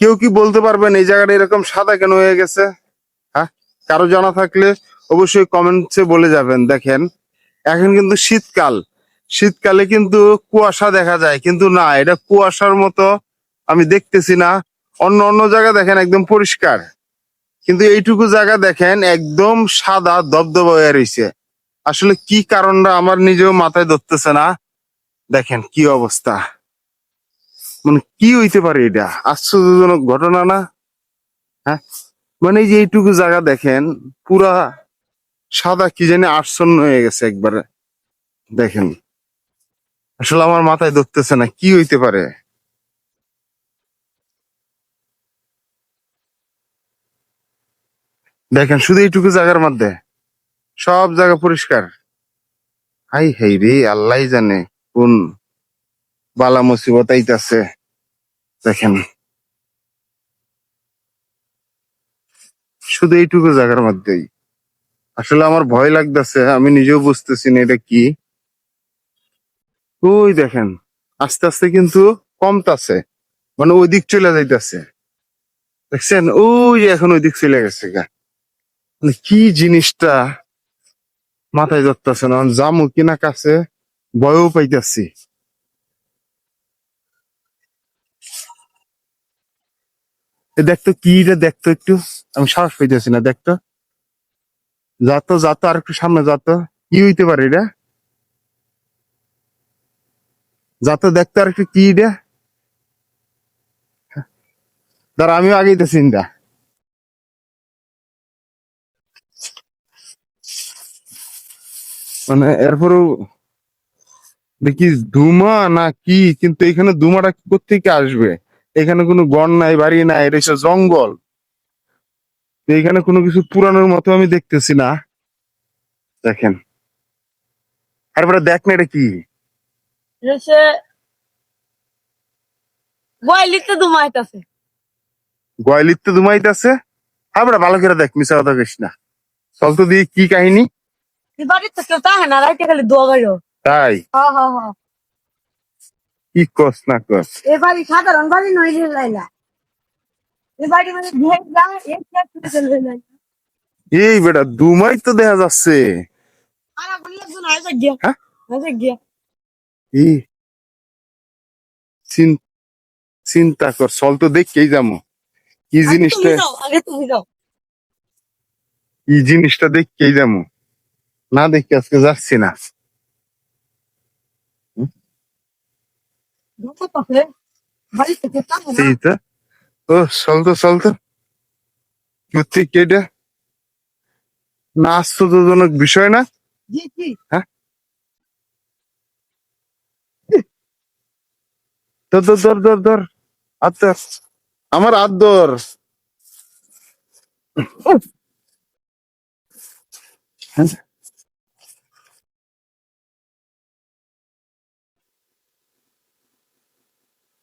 কেউ কি বলতে পারবেন এই জায়গাটা এরকম সাদা কেন হয়ে গেছে? হ্যাঁ? কারও জানা থাকলে অবশ্যই কমেন্টসে বলে যাবেন, দেখেন। এখন কিন্তু শীতকাল। শীতকালে কিন্তু কুয়াশা দেখা যায়, কিন্তু না, এটা কুয়াশার মতো আমি দেখতেছি না। অন্য অন্য জায়গা দেখেন, একদম পরিষ্কার। কিন্তু এইটুকু জায়গা দেখেন, একদম সাদা দবদবা হয়ে রয়েছে আসলে কি কারণটা আমার নিজেও মাথায় ধরতেছে না। দেখেন কি অবস্থা। মানে কি হইতে পারে এটা? আশ্চর্যজনক ঘটনা না? হ্যাঁ? মানে এই যে এইটুকু জায়গা দেখেন, পুরা সাদা কি জানি আচ্ছন্ন হয়ে গেছে একবারে। দেখেন। আসলে আমার মাথায় ধরতেছে না, কি হইতে পারে? দেখেন, শুধু এইটুকু জায়গার মধ্যে। সব জায়গা পরিষ্কার। হাই হাই রে আল্লাহ জানে কোন বালা মুসিবত আইতাছে। দেখেন। শুধু এইটুকু জায়গার মধ্যেই। আসলে আমার ভয় লাগতেছে, আমি নিজেও বুঝতেছি না এটা কি। ওই দেখেন, আস্তে আস্তে কিন্তু কমতাছে মানে ওই দিক চলে যাইতাছে। দেখছেন? ওই এখন ওই দিক চলে গেছে মানে কি জিনিসটা মাথায় ধরতেছে না, জামু কিনা কাছে ভয়ও পাইতাছি। দেখতো কি রে দেখতো একটু, আমি সাহস পাইতেছি না, দেখতো। যাতো যাতো, আর একটু সামনে যাতো। কি হইতে পারে এটা? যাতো, দেখতো, আর একটু কি রে দাঁড়া, আমিও আগেইতেছি না মানে এরপরও দেখি ধুমা না কি, কিন্তু এখানে ধুমাটা কোথেকে আসবে? এখানে কোনো গন নাই বাড়ি নাই এটা হচ্ছে জঙ্গল। তো এখানে কোনো কিছু পুরানোর মতো আমি দেখতেছি না। দেখেন। তারপরে দেখ না এটা কি। এসে দুমাইতাছে গয়লিতে ধুমাইতেছে। আমরা ভালো করে দেখ মিশা কথা কইস না। চল তো দিয়ে কি কাহিনী। বাড়িতে কেউ তাহে না রাইতে খালি দোয়া গাইও তাই? হা হা হা কি কস না কস? এ বাড়ি সাধারণ বাড়ি রে লাইলা। এ বাড়ি মানে ভেজ যা এক করে চলে যায় এই বেটা দুমাই তো দেখা যাচ্ছে। আর আপনি একজন আইসা গিয়া। হ্যাঁ? আইসা গিয়া। এই চিন- চিন্তা কর চল তো দেখেই যাব। কি জিনিসটা আগে তুমি যাও। জিনিসটা দেখেই যাব। না দেখে আজকে যাচ্ছি না ঢোকো তাহলে বাড়িতে কেউ তাহে না এই তো ও চল তো? চল তো সত্যি কেটা না আশ্চর্যজনক বিষয় না? জি ধর ধর ধর ধর ধর। আমার ধর হ্যাঁ।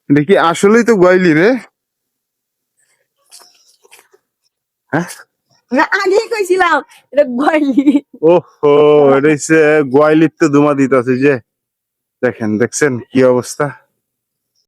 দেখি আসলেই তো গয়লি রে। হ্যাঁ? আগে কইছিলাম এটা গয়লি ওহো এটা হচ্ছে গোয়ালির তো দিতেছে যে। দেখেন দেখছেন কি অবস্থা?